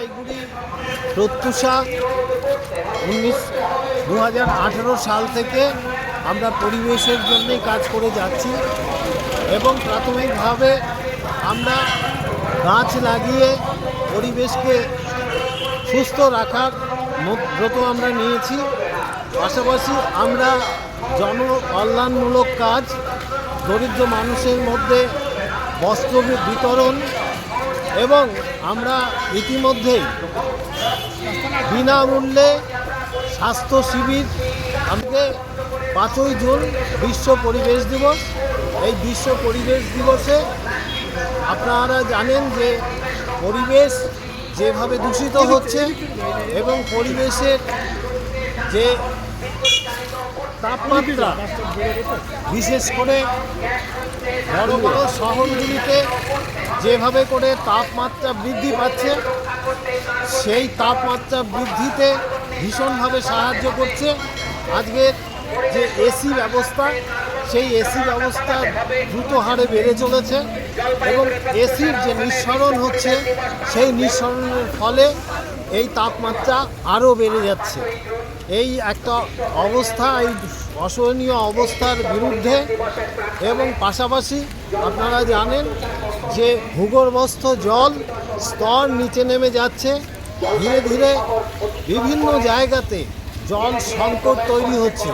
জলপাইগুড়ি প্রত্যুষা উনিশ দু সাল থেকে আমরা পরিবেশের জন্যই কাজ করে যাচ্ছি এবং প্রাথমিকভাবে আমরা গাছ লাগিয়ে পরিবেশকে সুস্থ রাখার ব্রত আমরা নিয়েছি। পাশাপাশি আমরা জন কল্যাণমূলক কাজ, দরিদ্র মানুষের মধ্যে বস্ত্র বিতরণ এবং আমরা ইতিমধ্যেই বিনামূল্যে স্বাস্থ্য শিবির আমাকে পাঁচই জুন বিশ্ব পরিবেশ দিবস। এই বিশ্ব পরিবেশ দিবসে আপনারা জানেন যে পরিবেশ যেভাবে দূষিত হচ্ছে এবং পরিবেশের যে তাপমাত্রা, বিশেষ করে বড় বড় শহরগুলিতে যেভাবে করে তাপমাত্রা বৃদ্ধি পাচ্ছে, সেই তাপমাত্রা বৃদ্ধিতে ভীষণভাবে সাহায্য করছে। আজকের যে এসি ব্যবস্থা, সেই এসি ব্যবস্থা দ্রুত হারে বেড়ে চলেছে এবং এসির যে নিঃসরণ হচ্ছে, সেই নিঃসরণের ফলে এই তাপমাত্রা আরও বেড়ে যাচ্ছে। এই একটা অবস্থা, এই অসহনীয় অবস্থার বিরুদ্ধে। এবং পাশাপাশি আপনারা জানেন যে ভূগর্ভস্থ জল স্তর নিচে নেমে যাচ্ছে। ধীরে ধীরে বিভিন্ন জায়গাতে জল সংকট তৈরি হচ্ছে।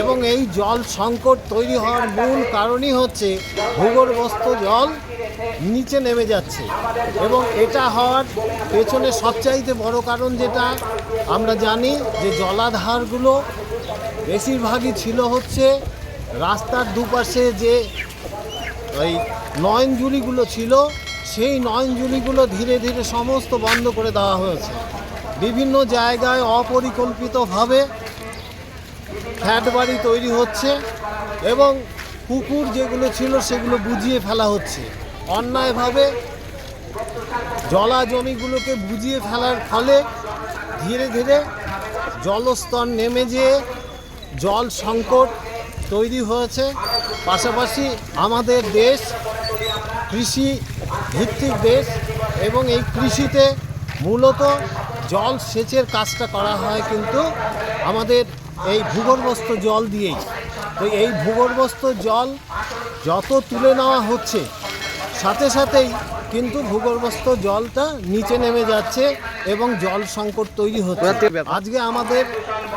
এবং এই জল সংকট তৈরি হওয়ার মূল কারণই হচ্ছে ভূগর্ভস্থ জল নিচে নেমে যাচ্ছে। এবং এটা হওয়ার পেছনে সবচাইতে বড় কারণ যেটা, আমরা জানি যে জলাধারগুলো বেশিরভাগই ছিল হচ্ছে রাস্তার দুপাশে যে ওই নয়নজুলিগুলো ছিল, সেই নয়নজুলিগুলো ধীরে ধীরে সমস্ত বন্ধ করে দেওয়া হয়েছে। বিভিন্ন জায়গায় অপরিকল্পিতভাবে ফ্ল্যাট বাড়ি তৈরি হচ্ছে এবং পুকুর যেগুলো ছিল সেগুলো বুঝিয়ে ফেলা হচ্ছে। অন্যায়ভাবে জলা জমিগুলোকে বুঝিয়ে ফেলার ফলে ধীরে ধীরে জলস্তর নেমে যেয়ে জল সংকট তৈরি হয়েছে। পাশাপাশি আমাদের দেশ কৃষি ভিত্তিক দেশ এবং এই কৃষিতে মূলত জল সেচের কাজটা করা হয় কিন্তু আমাদের এই ভূগর্ভস্থ জল দিয়েই। তো এই ভূগর্ভস্থ জল যত তুলে নেওয়া হচ্ছে, সাথে সাথেই কিন্তু ভূগর্ভস্থ জলটা নিচে নেমে যাচ্ছে এবং জল সংকট তৈরি হচ্ছে। আজকে আমাদের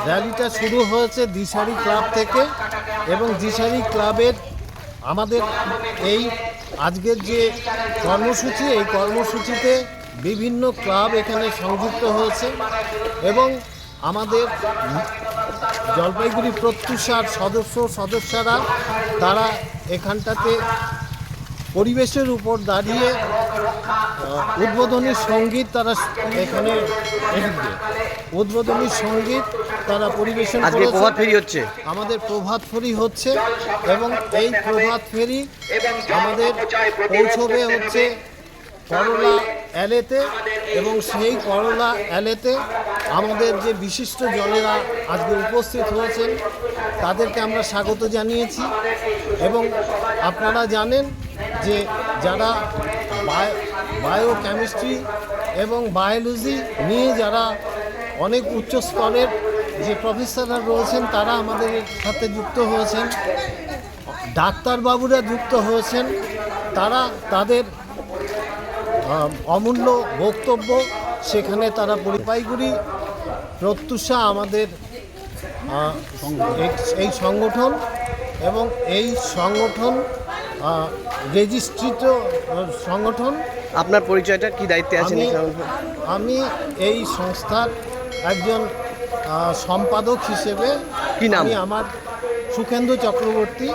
র্যালিটা শুরু হয়েছে দিশারি ক্লাব থেকে এবং দিশারি ক্লাবের আমাদের এই আজকের যে কর্মসূচি, এই কর্মসূচিতে বিভিন্ন ক্লাব এখানে সংযুক্ত হয়েছে এবং আমাদের জলপাইগুড়ি প্রত্যুষার সদস্য, সদস্যরা তারা এখানটাতে পরিবেশের উপর দাঁড়িয়ে উদ্বোধনী সংগীত তারা এখানে উদ্বোধনী সংগীত তারা পরিবেশন আজকে প্রভাত ফেরি হচ্ছে। আমাদের প্রভাত ফেরি হচ্ছে এবং এই প্রভাত ফেরি আমাদের পৌঁছবে হচ্ছে করলা অ্যালেতে এবং সেই করলা অ্যালেতে আমাদের যে বিশিষ্ট জনেরা আজকে উপস্থিত হয়েছেন তাদেরকে আমরা স্বাগত জানিয়েছি। এবং আপনারা জানেন যে যারা বায়োকেমিস্ট্রি এবং বায়োলজি নিয়ে যারা অনেক উচ্চ স্তরের যে প্রফেসররা রয়েছেন, তারা আমাদের সাথে যুক্ত হয়েছেন। ডাক্তারবাবুরা যুক্ত হয়েছেন। তারা তাদের অমূল্য বক্তব্য সেখানে তারা পরিপাইগুড়ি প্রত্যুষা আমাদের এই- সংগঠন এবং এই সংগঠন রেজিস্ট্রিত সংগঠন আপনার পরিচয়টা কি দায়িত্বে আছে আমি এই সংস্থার একজন সম্পাদক হিসেবে কি নাম? আমি আমার সুখেন্দু চক্রবর্তী